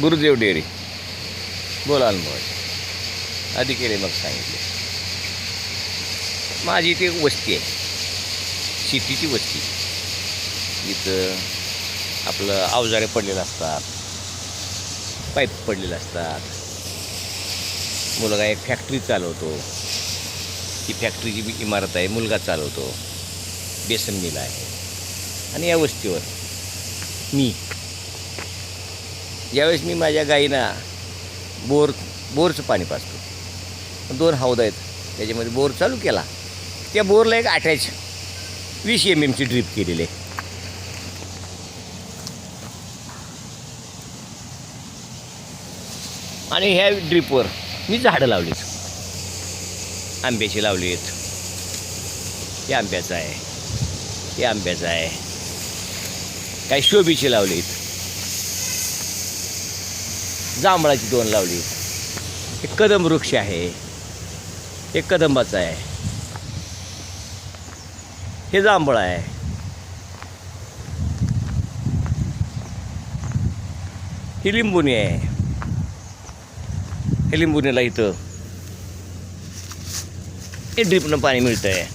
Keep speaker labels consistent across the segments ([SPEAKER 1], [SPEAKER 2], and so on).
[SPEAKER 1] Gurudev dairy बोलाल मग आधी केले मग सांगितले. माझी इथे एक वस्ती आहे. शेतीची वस्ती. इथं आपलं अवजारे पडलेलं असतात. पाईप पडलेले असतात. मुलगा एक फॅक्टरी चालवतो. ती फॅक्टरीची बी इमारत आहे. मुलगा चालवतो. बेसन मिल आहे. आणि या वस्तीवर मी ज्यावेळेस मी माझ्या गाईना बोर बोरचं पाणी पाजतो. दोन हौद आहेत. त्याच्यामध्ये बोर चालू केला. त्या बोरला एक अटॅच वीस एम एमची ड्रीप केलेली आहे. आणि ह्या ड्रीपवर मी झाडं लावलीत. आंब्याची लावली आहेत हे आंब्याचं आहे. हे आंब्याचं आहे. काही शोभीची लावलीत. जांभळाची दोन लावली. एक कदम वृक्ष आहे. एक कदंबाचं आहे. हे जांभळ आहे. ही लिंबुनी आहे. हे लिंबुनीला इथं हे ड्रिपनं पाणी मिळतंय.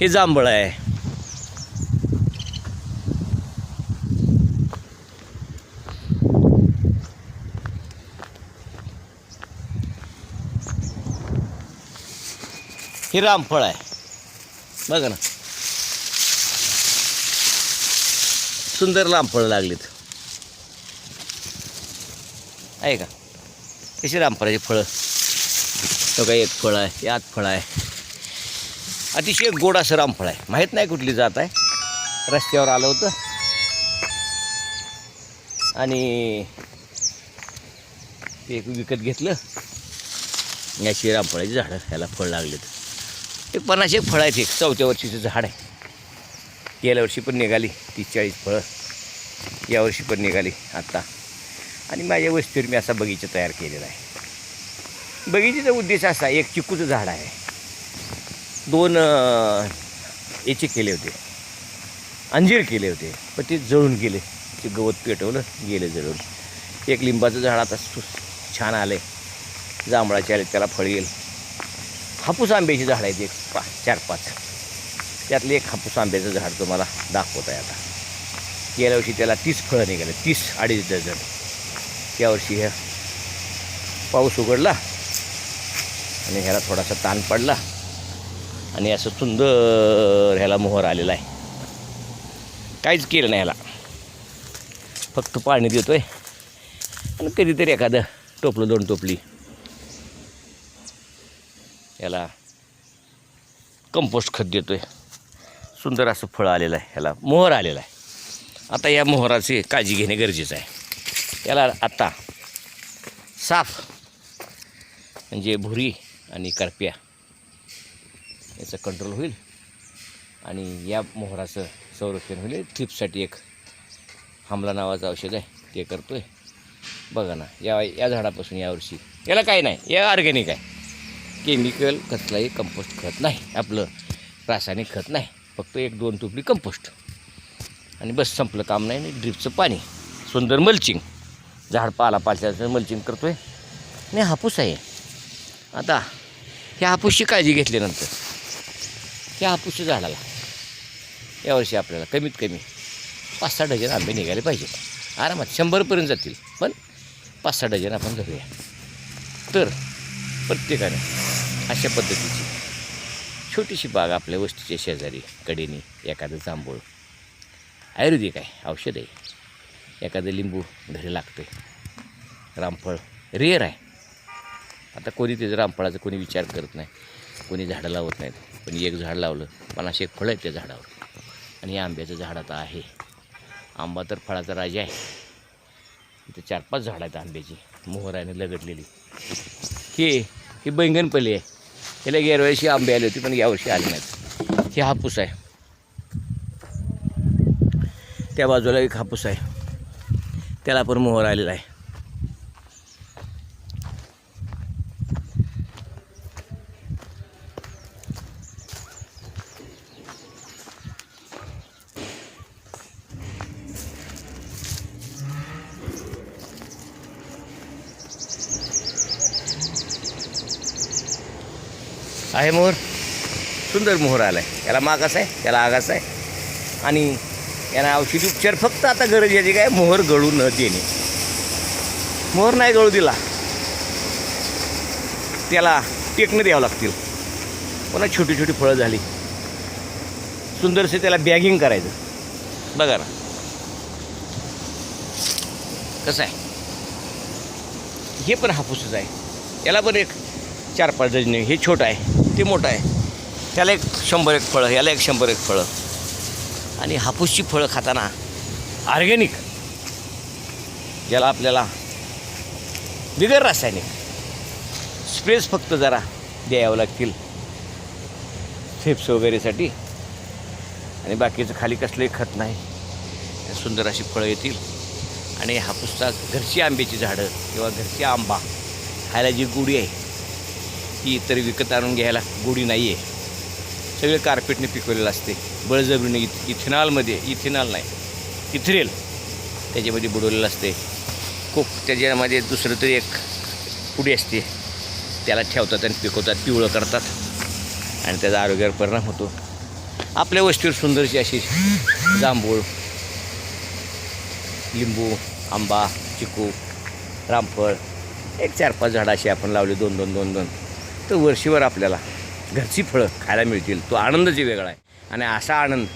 [SPEAKER 1] हे जांभळ आहे. हे रामफळ आहे. बघा ना. सुंदर रामफळ लागलीत. आहे का? कशी रामफळाची फळं? तो काही एक फळ आहे यात फळ आहे. अतिशय गोड असं रामफळ आहे. माहीत नाही कुठली जात आहे. रस्त्यावर आलं होतं. आणि ते एक विकत घेतलं. याची रामफळाची झाडं ह्याला फळ लागलेत. एक पन्नास एक फळ आहेत एक. चौथ्या वर्षीचं झाड आहे. गेल्या वर्षी पण निघाली. तीस चाळीस फळं. यावर्षी पण निघाली आत्ता आणि माझ्या वस्तीवर मी असा बगीचा तयार केलेला आहे. बगीचेचा उद्देश असा एक चिकूचं झाड आहे. दोन याचे केले होते. अंजीर केले होते पण ते जळून गेले. ते गवत पेटवलं गेले जळून. एक लिंबाचं झाड आता छान आलं आहे जांभळाचे आले त्याला फळ येईल. हापूस आंब्याची झाड आहेत एक पा चार पाच. त्यातलं एक हापूस आंब्याचं झाड तुम्हाला दाखवत आहे आता. गेल्या वर्षी त्याला तीस फळं निघाले तीस अडीच डझन. यावर्षी ह्या पाऊस उघडला आणि ह्याला थोडासा ताण पडला. आणि असं सुंदर ह्याला मोहर आलेला आहे. काहीच केलं नाही ह्याला. फक्त पाणी देतो आहे आणि कधीतरी एखादं टोपलं दोन टोपली. याला कंपोस्ट खत देतो आहे सुंदर असं फळं आलेलं आहे ह्याला. मोहर आलेला आहे. आता या मोहराची काळजी घेणे गरजेचं आहे. याला आत्ता साफ म्हणजे भुरी आणि करप्या. याचं कंट्रोल होईल. आणि या मोहराचं संरक्षण होईल. थ्रिप्ससाठी एक हमला नावाचं औषध आहे. ते करतो आहे बघा ना या या झाडापासून यावर्षी याला काय नाही या ऑर्गॅनिक आहे. केमिकल कसलाही कंपोस्ट खत नाही. आपलं रासायनिक खत नाही. फक्त एक दोन तुपली कंपोस्ट आणि बस संपलं काम नाही. आणि ड्रिपचं पाणी. सुंदर मल्चिंग झाड पाला पाल्याचं मल्चिंग करतो आहे आणि हापूस आहे. आता ह्या हापूसची काळजी घेतल्यानंतर. ह्या हापूसच्या झाडाला. यावर्षी आपल्याला कमीत कमी पाच सहा डझन आंबे निघाले पाहिजेत. आरामात शंभरपर्यंत जातील. पण पाच सहा डझन आपण धरूया. तर प्रत्येकाने अशा पद्धतीची छोटीशी बाग आपल्या वस्तीच्या शेजारी कडेने एखादं जांभूळ. आयुर्वेदिक आहे औषध आहे. एखादं लिंबू घरी लागतं आहे रामफळ रेअर आहे. आता कोणी त्याचं रामफळाचा कोणी विचार करत नाही. कोणी झाडं लावत नाहीत. पण एक झाड लावलं. पन्नास एक फळं आहेत त्या झाडावर. आणि हे आंब्याचं झाड आता आहे. आंबा तर फळाचा राजा आहे. इथं चार पाच झाडं आहेत आंब्याची. मोहराने लगटलेली. हे ही बैंगनपल्ली आहे. त्याला गेल्यावर्षी आंबे आले होते पण यावर्षी आले नाहीत. हे हापूस आहे. त्या बाजूला एक हापूस आहे. त्याला पण मोहर आलेला आहे. आहे मोहर सुंदर मोहर आला आहे याला मागास आहे त्याला आगास आहे. आणि यांना औषधी उपचार फक्त आता गरज याची काय? मोहर गळू न देणे. मोहर नाही गळू दिला त्याला टेकणं द्यावं लागतील. पुन्हा छोटी छोटी फळं झाली. सुंदरसे त्याला बॅगिंग करायचं. बघा ना. कसं आहे? हे पण हापूसच आहे. याला पण एक चार पाच डझने हे छोटं आहे. ते मोठं आहे. त्याला एक शंभर एक फळं याला एक शंभर एक फळं. आणि हापूसची फळं खाताना ऑर्गॅनिक. ज्याला आपल्याला बिगर रासायनिक. स्प्रेस फक्त जरा द्यावं लागतील. थेप्स वगैरेसाठी. आणि बाकीचं खाली कसलंही खत नाही. सुंदर अशी फळं येतील. आणि हापूसचा घरची आंब्याची झाडं किंवा घरची आंबा खायला जी गुडी आहे ती इतर विकत आणून घ्यायला गोडी नाही आहे सगळे कार्पेटने पिकवलेलं असते. बळजबरीने इथ इथेनॉलमध्ये इथेनॉल नाही इथरेल त्याच्यामध्ये बुडवलेलं असते. खूप त्याच्यामध्ये दुसरं तरी एक पुढे असते. त्याला ठेवतात आणि पिकवतात पिवळं करतात. आणि त्याचा आरोग्यावर परिणाम होतो. आपल्या वस्तीवर सुंदरशी अशी जांभूळ लिंबू आंबा चिकू रामफळ एक चार पाच झाडं अशी आपण लावली दोन दोन दोन दोन. तर वर्षीवर आपल्याला घरची फळं खायला मिळतील. तो आनंद जे वेगळा आहे. आणि असा आनंद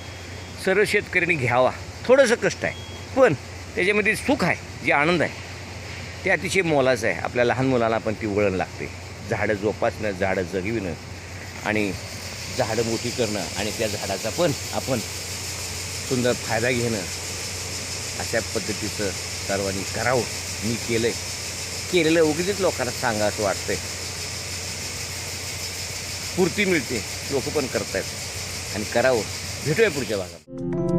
[SPEAKER 1] सर्व शेतकऱ्यांनी घ्यावा. थोडंसं कष्ट आहे. पण त्याच्यामध्ये सुख आहे जे आनंद आहे ते अतिशय मोलाचं आहे. आपल्या लहान मुलांना पण ती वळण लागते. झाडं जोपासणं झाडं जगविणं आणि झाडं मोठी करणं आणि त्या झाडाचा पण आपण सुंदर फायदा घेणं. अशा पद्धतीचं सर्वांनी करावं. मी केलं आहे केलेलं उगीच लोकांना सांगा असं आहे स्फूर्ती मिळते लोक पण करतायत. आणि करावं. भेटूया पुढच्या भागात.